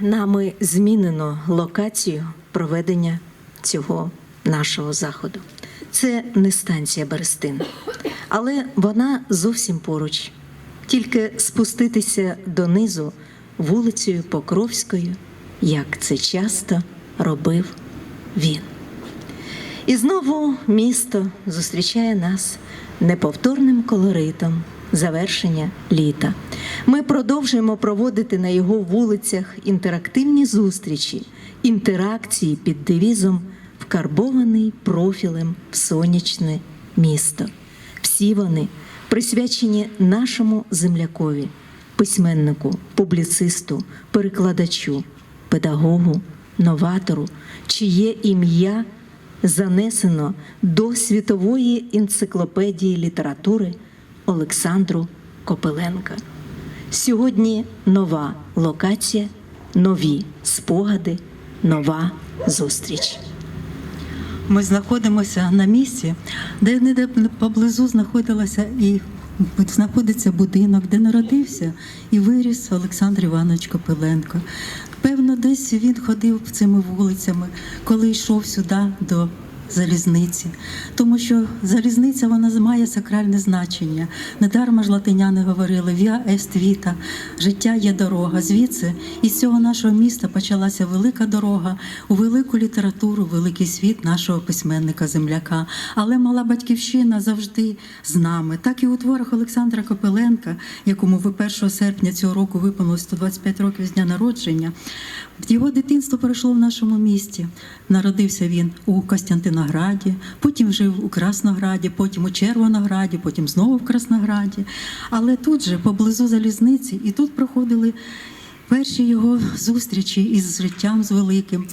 нами змінено локацію проведення цього нашого заходу. Це не станція Берестин, але вона зовсім поруч. Тільки спуститися донизу вулицею Покровською, як це часто робив він. І знову місто зустрічає нас неповторним колоритом завершення літа. Ми продовжуємо проводити на його вулицях інтерактивні зустрічі, інтеракції під девізом Вкарбований профілем в сонячне місто. Всі вони присвячені нашому землякові, письменнику, публіцисту, перекладачу, педагогу, новатору, чиє ім'я занесено до світової енциклопедії літератури Олександру Копеленка. Сьогодні нова локація, нові спогади, нова зустріч. Ми знаходимося на місці, де не поблизу знаходилася і знаходиться будинок, де народився і виріс Олександр Іванович Копиленко. Певно, десь він ходив цими вулицями, коли йшов сюди до залізниці, тому що залізниця вона має сакральне значення. Недарма ж латиняни говорили Віа ест віта, життя є дорога. Звідси із цього нашого міста почалася велика дорога у велику літературу, великий світ нашого письменника земляка. Але мала батьківщина завжди з нами. Так і у творах Олександра Копеленка, якому ви 1 серпня цього року виповнилось 125 років з дня народження. Його дитинство пройшло в нашому місті. Народився він у Костянтинограді, потім жив у Краснограді, потім у Червонограді, потім знову в Краснограді. Але тут же, поблизу залізниці, і тут проходили перші його зустрічі із життям з великим.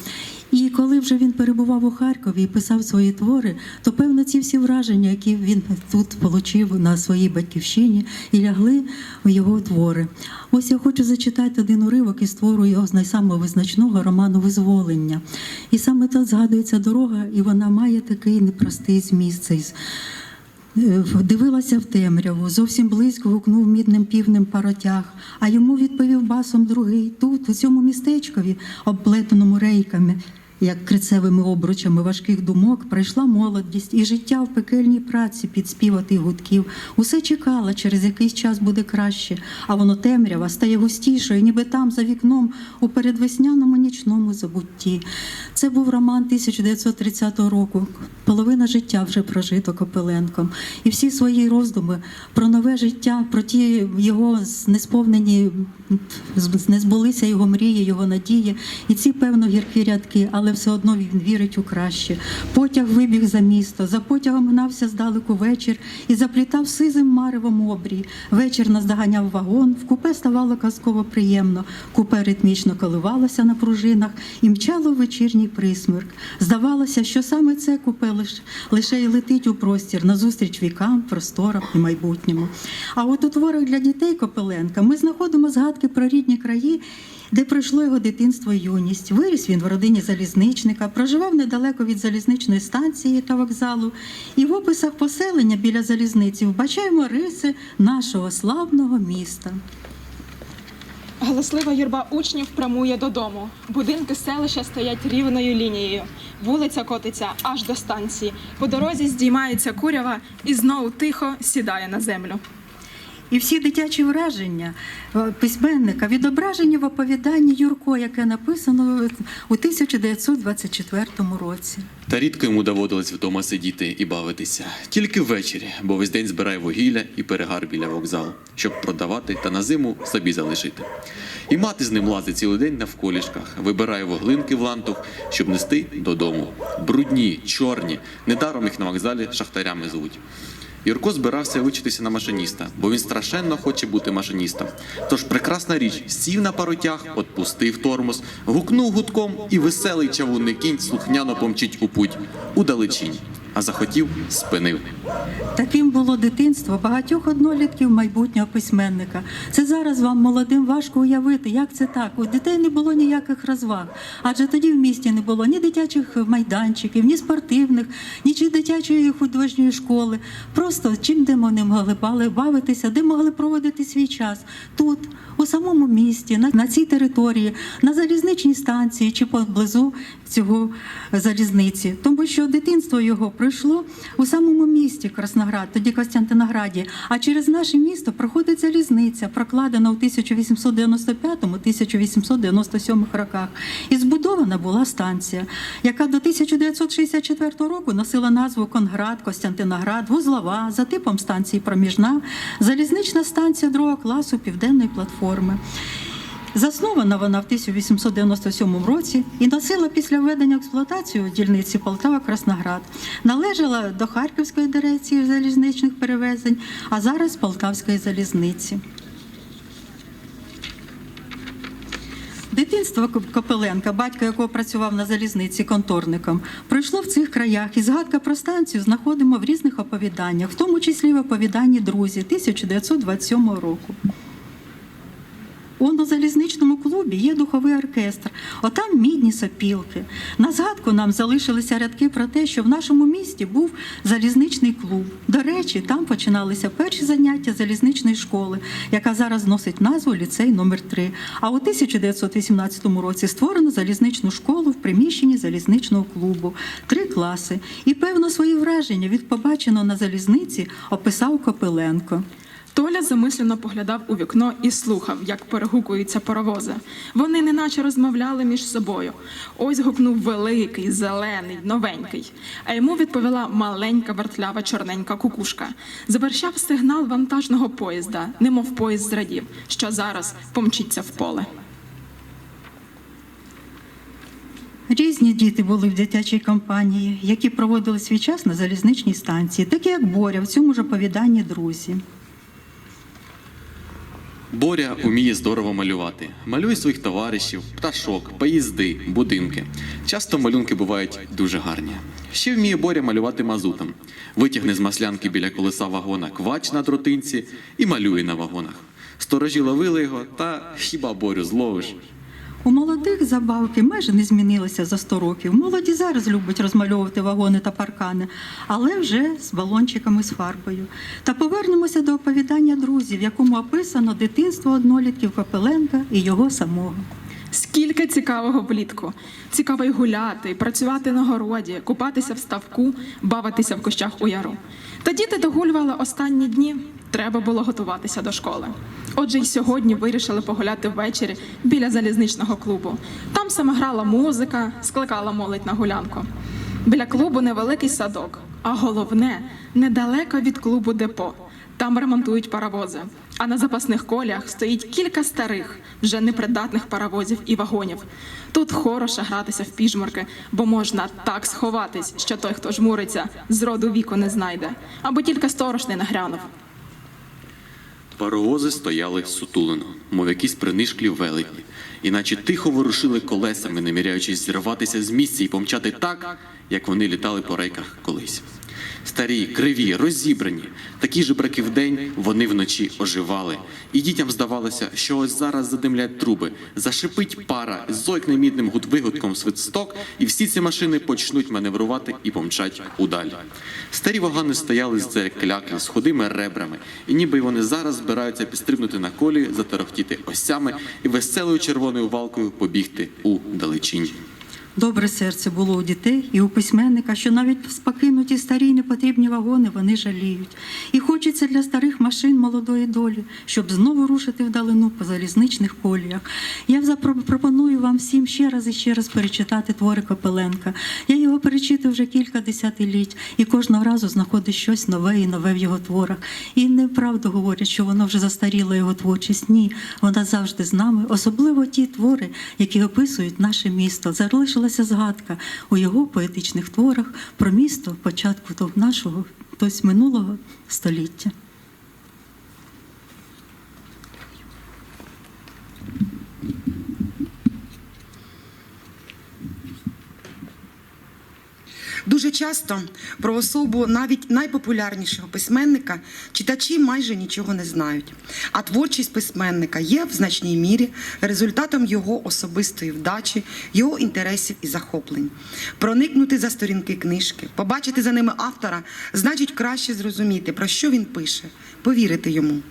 І коли вже він перебував у Харкові і писав свої твори, то певно ці всі враження, які він тут отримав на своїй батьківщині, і лягли в його твори. Ось я хочу зачитати один уривок із твору його з найсамого визначного роману Визволення. І саме тут згадується дорога, і вона має такий непростий зміст. Е, Дивилася в темряву, зовсім близько гукнув мідним півнем паротяг, а йому відповів басом другий. Тут, у цьому містечкові, обплетеному рейками, як крицевими обручами важких думок, прийшла молодість і життя в пекельній праці під спів тих гудків. Усе чекала, через якийсь час буде краще, а воно темрява стає густішою, ніби там, за вікном, у передвесняному нічному забутті. Це був роман 1930 року. Половина життя вже прожито Копиленком. І всі свої роздуми про нове життя, про ті його несповнені, не збулися його мрії, його надії. І ці, певно, гіркі рядки, але все одно він вірить у краще. Потяг вибіг за місто, за потягом гнався здалеку вечір і заплітав сизим маревом обрій. Вечір наздоганяв вагон, в купе ставало казково приємно. Купе ритмічно коливалося на пружинах і мчало в вечірній присмерк. Здавалося, що саме це купе лише, лише й летить у простір назустріч вікам, просторам і майбутньому. А от у творах для дітей Копеленка ми знаходимо згадки про рідні краї. Де пройшло його дитинство і юність. Виріс він в родині залізничника, проживав недалеко від залізничної станції та вокзалу. І в описах поселення біля залізниці вбачаємо риси нашого славного міста. Галаслива юрба учнів прямує додому. Будинки селища стоять рівною лінією. Вулиця котиться аж до станції. По дорозі здіймається курява і знову тихо сідає на землю. І всі дитячі враження е, письменника відображені в оповіданні Юрко, яке написано у 1924 році. Та рідко йому доводилось вдома сидіти і бавитися. Тільки ввечері, бо весь день збирає вугілля і перегар біля вокзалу, щоб продавати та на зиму собі залишити. І мати з ним лазить цілий день навколішках, вибирає вуглинки в лантух, щоб нести додому. Брудні, чорні, недаром їх на вокзалі шахтарями звуть. Юрко збирався вичитися на машиніста, бо він страшенно хоче бути машиністом. Тож прекрасна річ, сів на паротяг, отпустив тормоз, гукнув гудком, і веселий чавунний кінь слухняно помчить у путь у далечінь, а захотів спинив. Таким було дитинство багатьох однолітків майбутнього письменника. Це зараз вам молодим важко уявити, як це так. У дітей не було ніяких розваг, адже тоді в місті не було ні дитячих майданчиків, ні спортивних, ні чи дитячої художньої школи. Просто чим де вони могли бавитися, де могли проводити свій час тут, у самому місті, на, на цій території, на залізничній станції чи поблизу цього залізниці, тому що дитинство його пройшло у самому місті Красноград, тоді Костянтинограді. А через наше місто проходить залізниця, прокладена у 1895-1897 роках. І збудована була станція, яка до 1964 року носила назву Конград, Костянтиноград, Вузлова, за типом станції Проміжна, залізнична станція другого класу Південної платформи. Заснована вона в 1897 році і носила після введення в експлуатацію дільниці Полтава-Красноград. Належала до Харківської дирекції залізничних перевезень, а зараз Полтавської залізниці. Дитинство Коп- Копеленка, батько якого працював на залізниці конторником, пройшло в цих краях, і згадка про станцію знаходимо в різних оповіданнях, в тому числі в оповіданні друзі 1927 року. Он у залізничному клубі є духовий оркестр, отам мідні сопілки. На згадку нам залишилися рядки про те, що в нашому місті був залізничний клуб. До речі, там починалися перші заняття залізничної школи, яка зараз носить назву ліцей номер 3 А у 1918 році створено залізничну школу в приміщенні залізничного клубу, три класи. І певно свої враження від побаченого на залізниці описав Копиленко. Толя замислено поглядав у вікно і слухав, як перегукуються паровози. Вони неначе розмовляли між собою. Ось гукнув великий, зелений, новенький. А йому відповіла маленька вертлява чорненька кукушка. Завершав сигнал вантажного поїзда, немов поїзд зрадів, що зараз помчиться в поле. Різні діти були в дитячій компанії, які проводили свій час на залізничній станції, такі як Боря в цьому ж оповіданні друзі. Боря уміє здорово малювати. Малює своїх товаришів, пташок, поїзди, будинки. Часто малюнки бувають дуже гарні. Ще вміє Боря малювати мазутом. Витягне з маслянки біля колеса вагона квач на дротинці і малює на вагонах. Сторожі ловили його, та хіба Борю зловиш? У молодих забавки майже не змінилися за 100 років. Молоді зараз люблять розмальовувати вагони та паркани, але вже з балончиками з фарбою. Та повернемося до оповідання друзів, в якому описано дитинство однолітків Копеленка і його самого. Скільки цікавого влітку. Цікаво й гуляти, працювати на городі, купатися в ставку, бавитися в кущах у яру. Та діти догулювали останні дні. Треба було готуватися до школи. Отже, й сьогодні вирішили погуляти ввечері біля залізничного клубу. Там саме грала музика, скликала молодь на гулянку. Біля клубу невеликий садок, а головне недалеко від клубу депо. Там ремонтують паровози. А на запасних колях стоїть кілька старих, вже непридатних паровозів і вагонів. Тут хороше гратися в піжмурки, бо можна так сховатись, що той, хто жмуриться, з роду віку не знайде, або тільки сторож не нагрянув. Паровози стояли сутулено, мов якісь принишклі велетні, іначе тихо ворушили колесами, наміряючись зірватися з місця і помчати так, як вони літали по рейках колись. Старі, криві, розібрані, такі жебраки вдень вони вночі оживали. І дітям здавалося, що ось зараз задимлять труби, зашипить пара, зойкне мідним гуд- вигудком свисток, і всі ці машини почнуть маневрувати і помчать удаль. Старі вагани стояли з кляклі, з худими ребрами, і ніби вони зараз збираються підстрибнути на колі, заторохтіти осями і веселою червоною валкою побігти у далечінь. Добре серце було у дітей і у письменника, що навіть спокинуті старі непотрібні вагони вони жаліють. І хочеться для старих машин молодої долі, щоб знову рушити вдалину по залізничних коліях. Я запро- пропоную вам всім ще раз і ще раз перечитати твори Копеленка. Я його перечитую вже кілька десятиліть, і кожного разу знаходить щось нове і нове в його творах. І неправду говорять, що воно вже застаріла його творчість. Ні, вона завжди з нами, особливо ті твори, які описують наше місто. Залишилася згадка у його поетичних творах про місто початку того нашого, тобто минулого століття. Дуже часто про особу навіть найпопулярнішого письменника читачі майже нічого не знають. А творчість письменника є в значній мірі результатом його особистої вдачі, його інтересів і захоплень. Проникнути за сторінки книжки, побачити за ними автора, значить краще зрозуміти, про що він пише, повірити йому.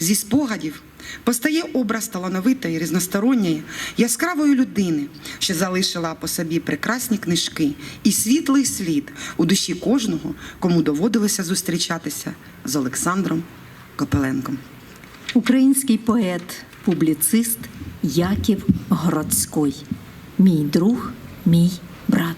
Зі спогадів постає образ талановитої, різносторонньої, яскравої людини, що залишила по собі прекрасні книжки і світлий слід у душі кожного, кому доводилося зустрічатися з Олександром Копеленком. Український поет, публіцист Яків Гродський. Мій друг, мій брат.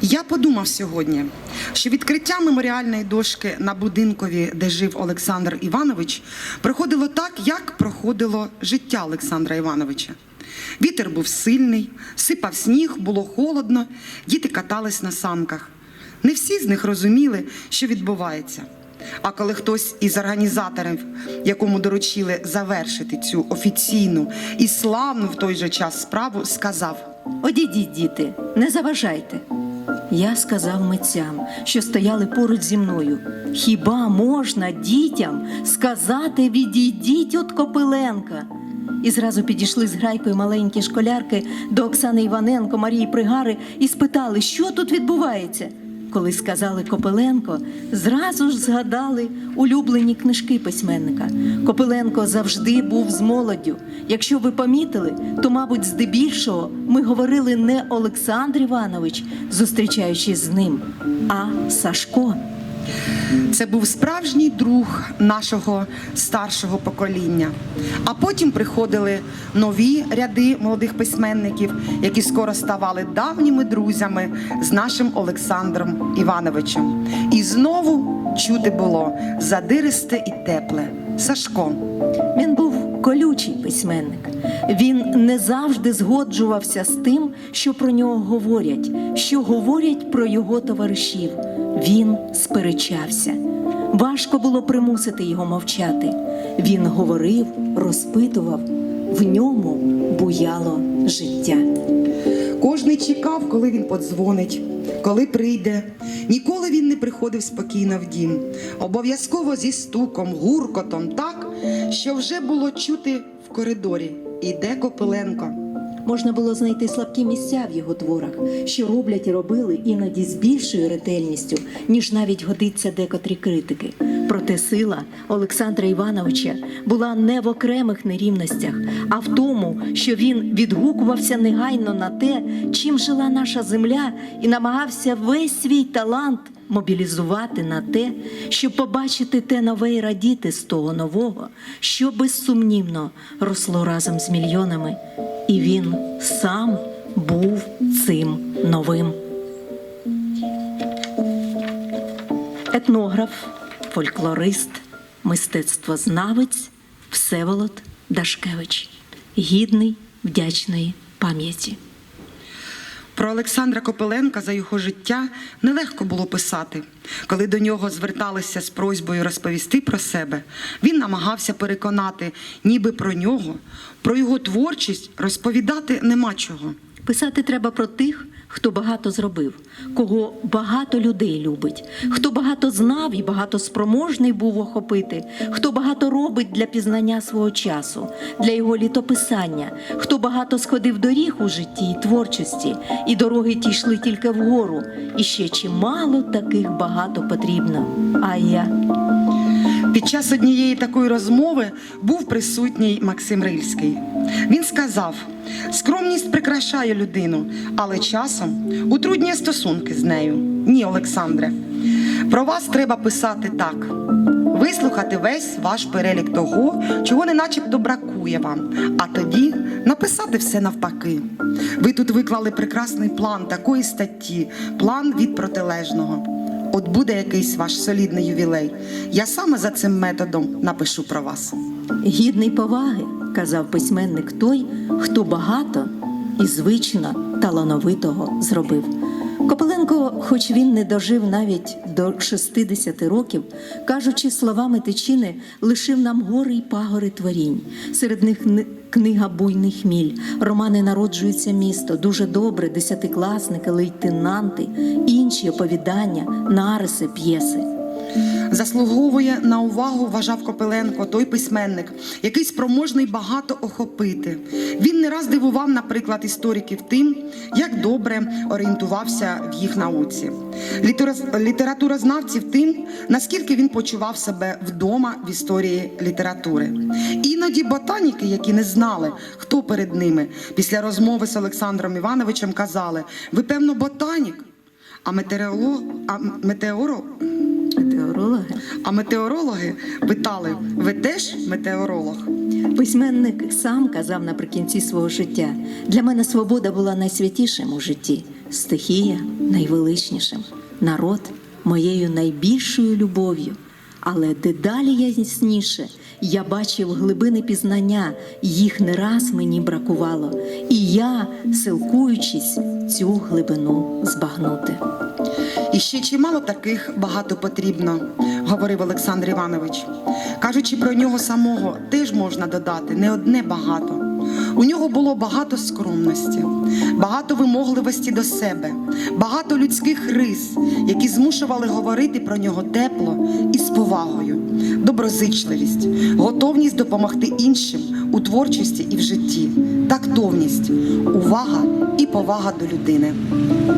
Я подумав сьогодні, що відкриття меморіальної дошки на будинкові, де жив Олександр Іванович, проходило так, як проходило життя Олександра Івановича. Вітер був сильний, сипав сніг, було холодно, діти катались на санках. Не всі з них розуміли, що відбувається. А коли хтось із організаторів, якому доручили завершити цю офіційну і славну в той же час справу, сказав. Одійдіть, діти, не заважайте. Я сказав митцям, що стояли поруч зі мною. Хіба можна дітям сказати відійдіть от Копиленка? І зразу підійшли з грайкою маленькі школярки до Оксани Іваненко, Марії Пригари і спитали, що тут відбувається. Коли сказали Копиленко, зразу ж згадали улюблені книжки письменника. Копиленко завжди був з молоддю. Якщо ви помітили, то, мабуть, здебільшого ми говорили не Олександр Іванович, зустрічаючись з ним, а Сашко. Це був справжній друг нашого старшого покоління. А потім приходили нові ряди молодих письменників, які скоро ставали давніми друзями з нашим Олександром Івановичем. І знову чути було задиристе і тепле. Сашко. Він був колючий письменник. Він не завжди згоджувався з тим, що про нього говорять, що говорять про його товаришів. Він сперечався. Важко було примусити його мовчати. Він говорив, розпитував, в ньому буяло життя. Кожний чекав, коли він подзвонить, коли прийде. Ніколи він не приходив спокійно в дім. Обов'язково зі стуком, гуркотом, так, що вже було чути в коридорі. Іде Копиленко. Можна було знайти слабкі місця в його творах, що роблять і робили іноді з більшою ретельністю, ніж навіть годиться декотрі критики. Проте сила Олександра Івановича була не в окремих нерівностях, а в тому, що він відгукувався негайно на те, чим жила наша земля, і намагався весь свій талант мобілізувати на те, щоб побачити те нове і радіти з того нового, що безсумнівно росло разом з мільйонами. І він сам був цим новим. Етнограф, фольклорист, мистецтвознавець Всеволод Дашкевич, гідний вдячної пам'яті. Про Олександра Копиленка за його життя нелегко було писати. Коли до нього зверталися з просьбою розповісти про себе, він намагався переконати, ніби про нього, про його творчість розповідати нема чого. Писати треба про тих, хто багато зробив, кого багато людей любить, хто багато знав і багато спроможний був охопити, хто багато робить для пізнання свого часу, для його літописання, хто багато сходив доріг у житті і творчості, і дороги ті йшли тільки вгору, і ще чимало таких багато потрібно. А я. Під час однієї такої розмови був присутній Максим Рильський. Він сказав: скромність прикрашає людину, але часом утруднює стосунки з нею. Ні, Олександре, про вас треба писати так. Вислухати весь ваш перелік того, чого не начебто бракує вам, а тоді написати все навпаки. Ви тут виклали прекрасний план такої статті, план від протилежного. От буде якийсь ваш солідний ювілей. Я саме за цим методом напишу про вас. Гідний поваги, казав письменник той, хто багато і звично талановитого зробив. Копиленко, хоч він не дожив навіть до 60 років, кажучи словами Тичини, лишив нам гори й пагори творінь. Серед них книга Буйний хміль, романи Народжується місто, дуже добре, десятикласники, лейтенанти, інші оповідання, нариси, п'єси. Заслуговує на увагу, вважав Копиленко, той письменник, який спроможний багато охопити. Він не раз дивував, наприклад, істориків тим, як добре орієнтувався в їх науці. Літера- Літературознавців тим, наскільки він почував себе вдома в історії літератури. Іноді ботаніки, які не знали, хто перед ними, після розмови з Олександром Івановичем казали: ви, певно, ботанік, а метеоролог, а метеоро, Метеорологи. а метеорологи питали: ви теж метеоролог? Письменник сам казав наприкінці свого життя: для мене свобода була найсвятішим у житті, стихія найвеличнішим, народ моєю найбільшою любов'ю. Але дедалі ясніше я бачив глибини пізнання, їх не раз мені бракувало, і я, силкуючись, цю глибину збагнути. І ще чимало таких багато потрібно, говорив Олександр Іванович. Кажучи про нього самого, теж можна додати не одне багато. У нього було багато скромності, багато вимогливості до себе, багато людських рис, які змушували говорити про нього тепло і з повагою, доброзичливість, готовність допомогти іншим у творчості і в житті, тактовність, увага і повага до людини.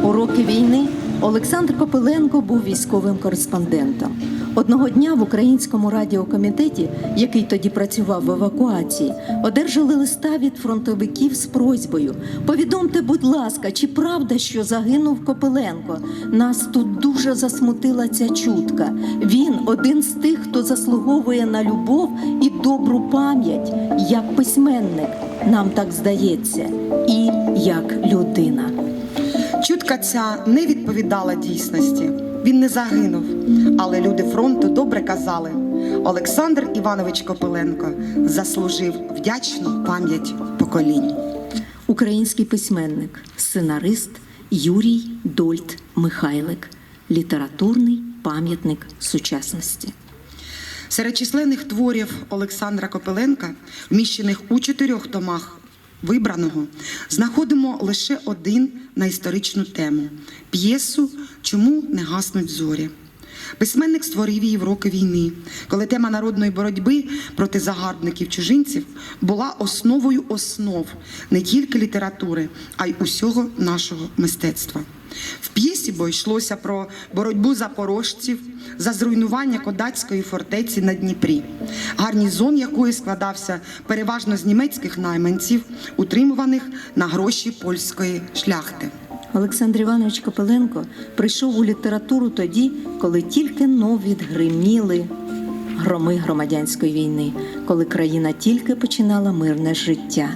У роки війни Олександр Копиленко був військовим кореспондентом. Одного дня в українському радіокомітеті, який тоді працював в евакуації, одержали листа від фронтовиків з просьбою: повідомте, будь ласка, чи правда, що загинув Копиленко? Нас тут дуже засмутила ця чутка. Він один з тих, хто заслуговує на любов і добру пам'ять, як письменник, нам так здається, і як людина. Чутка ця не відповідала дійсності. Він не загинув, але люди фронту добре казали. Олександр Іванович Копиленко заслужив вдячну пам'ять поколінь. Український письменник, сценарист Юрій Дольт Михайлик, літературний пам'ятник сучасності. Серед численних творів Олександра Копиленка, вміщених у чотирьох томах вибраного, знаходимо лише один на історичну тему п'єсу Чому не гаснуть зорі. Письменник створив її в роки війни, коли тема народної боротьби проти загарбників чужинців була основою основ не тільки літератури, а й усього нашого мистецтва. В п'єсі бо йшлося про боротьбу запорожців за зруйнування кодацької фортеці на Дніпрі, гарнізон якої складався переважно з німецьких найманців, утримуваних на гроші польської шляхти. Олександр Іванович Копиленко прийшов у літературу тоді, коли тільки но відгриміли громи громадянської війни, коли країна тільки починала мирне життя.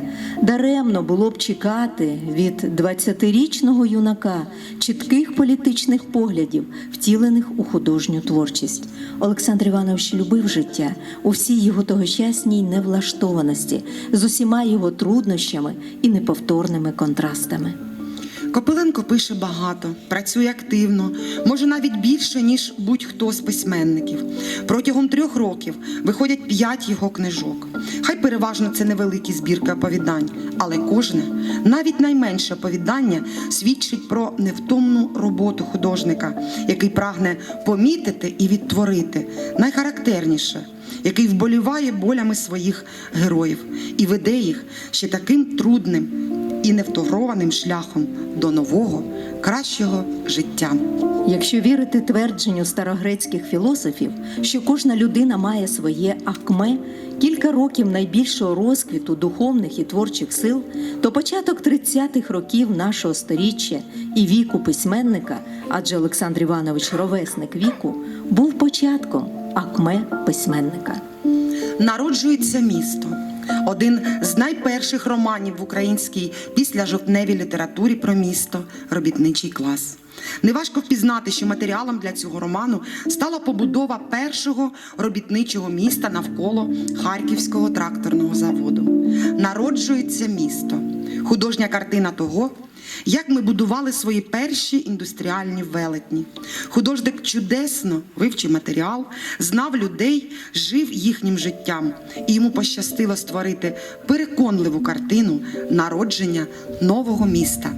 Даремно було б чекати від 20-річного юнака чітких політичних поглядів, втілених у художню творчість. Олександр Іванович любив життя у всій його тогочасній невлаштованості, з усіма його труднощами і неповторними контрастами. Копиленко пише багато, працює активно, може навіть більше, ніж будь-хто з письменників. Протягом трьох років виходять п'ять його книжок. Хай переважно це невеликі збірки оповідань, але кожне, навіть найменше оповідання, свідчить про невтомну роботу художника, який прагне помітити і відтворити найхарактерніше, який вболіває болями своїх героїв і веде їх ще таким трудним і невторованим шляхом до нового, кращого життя. Якщо вірити твердженню старогрецьких філософів, що кожна людина має своє акме, кілька років найбільшого розквіту духовних і творчих сил, то початок 30-х років нашого сторіччя і віку письменника, адже Олександр Іванович ровесник віку, був початком акме письменника. Народжується місто. Один з найперших романів в українській після жовтневій літературі про місто робітничий клас. Неважко впізнати, що матеріалом для цього роману стала побудова першого робітничого міста навколо Харківського тракторного заводу. Народжується місто, художня картина того, як ми будували свої перші індустріальні велетні. Художник чудесно вивчив матеріал, знав людей, жив їхнім життям, і йому пощастило створити переконливу картину народження нового міста.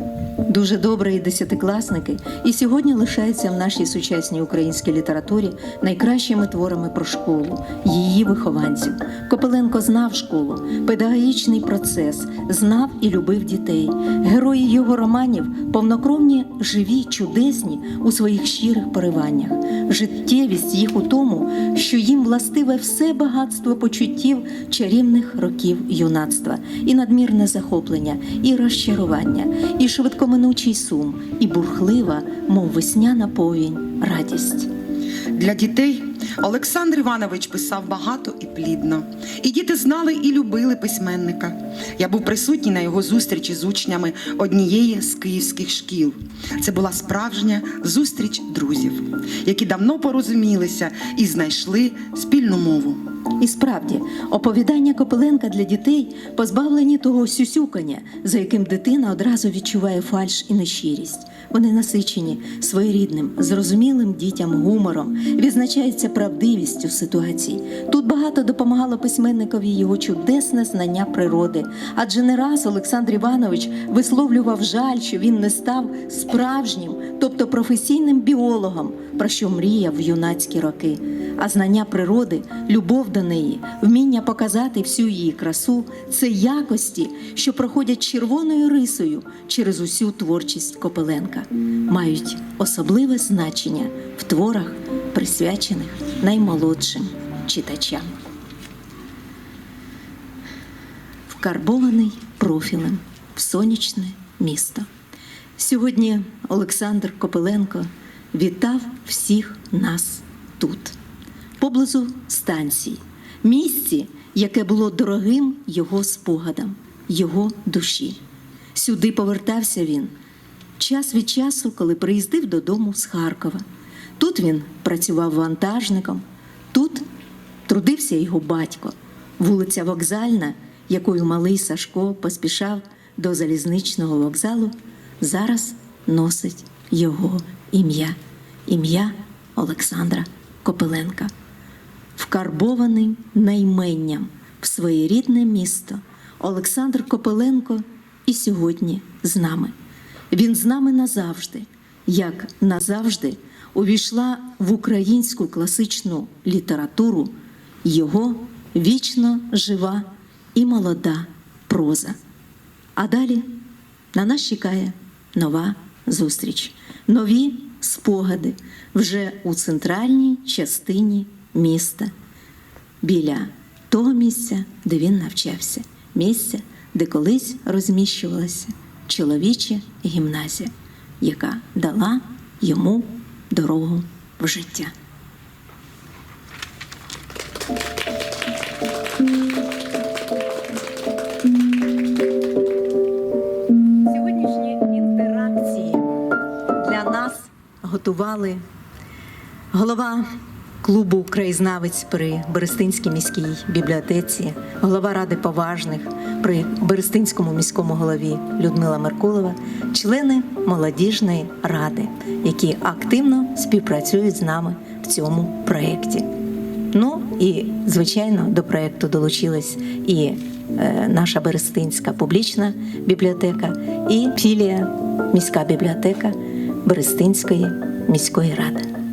Дуже добре і десятикласники, і сьогодні лишаються в нашій сучасній українській літературі найкращими творами про школу, її вихованців. Копиленко знав школу, педагогічний процес, знав і любив дітей. Герої його романів повнокровні, живі, чудесні у своїх щирих пориваннях. Життєвість їх у тому, що їм властиве все багатство почуттів чарівних років юнацтва, і надмірне захоплення, і розчарування, і швидкоминучий сум, і бурхлива, мов весняна повінь, радість. Для дітей Олександр Іванович писав багато і плідно. І діти знали і любили письменника. Я був присутній на його зустрічі з учнями однієї з київських шкіл. Це була справжня зустріч друзів, які давно порозумілися і знайшли спільну мову. І справді, оповідання Копиленка для дітей позбавлені того сюсюкання, за яким дитина одразу відчуває фальш і нещирість. Вони насичені своєрідним, зрозумілим дітям гумором, відзначаються правдивістю ситуацій. Тут багато допомагало письменникові його чудесне знання природи, адже не раз Олександр Іванович висловлював жаль, що він не став справжнім, тобто професійним біологом, про що мріяв в юнацькі роки. А знання природи, любов до неї, вміння показати всю її красу це якості, що проходять червоною рисою через усю творчість Копеленка, мають особливе значення в творах, присвячених наймолодшим читачам. Вкарбований профілем в сонячне місто. Сьогодні Олександр Копиленко вітав всіх нас тут, поблизу станції, місці, яке було дорогим його спогадам, його душі. Сюди повертався він час від часу, коли приїздив додому з Харкова. Тут він працював вантажником, тут трудився його батько, вулиця Вокзальна, якою малий Сашко поспішав до залізничного вокзалу, зараз носить його ім'я, ім'я Олександра Копиленка, вкарбований найменням в своє рідне місто. Олександр Копиленко і сьогодні з нами. Він з нами назавжди, як назавжди увійшла в українську класичну літературу його вічно жива і молода проза. А далі на нас чекає нова зустріч, нові спогади вже у центральній частині міста, біля того місця, де він навчався, місця, де колись розміщувалася чоловіча гімназія, яка дала йому дорогу в життя. Сьогоднішні інтеракції для нас готували голова клубу Краєзнавець при Берестинській міській бібліотеці, голова ради поважних при Берестинському міському голові Людмила Меркулова, члени молодіжної ради, які активно співпрацюють з нами в цьому проєкті. Ну і звичайно до проєкту долучилась і е, наша Берестинська публічна бібліотека, і філія міська бібліотека Берестинської міської ради.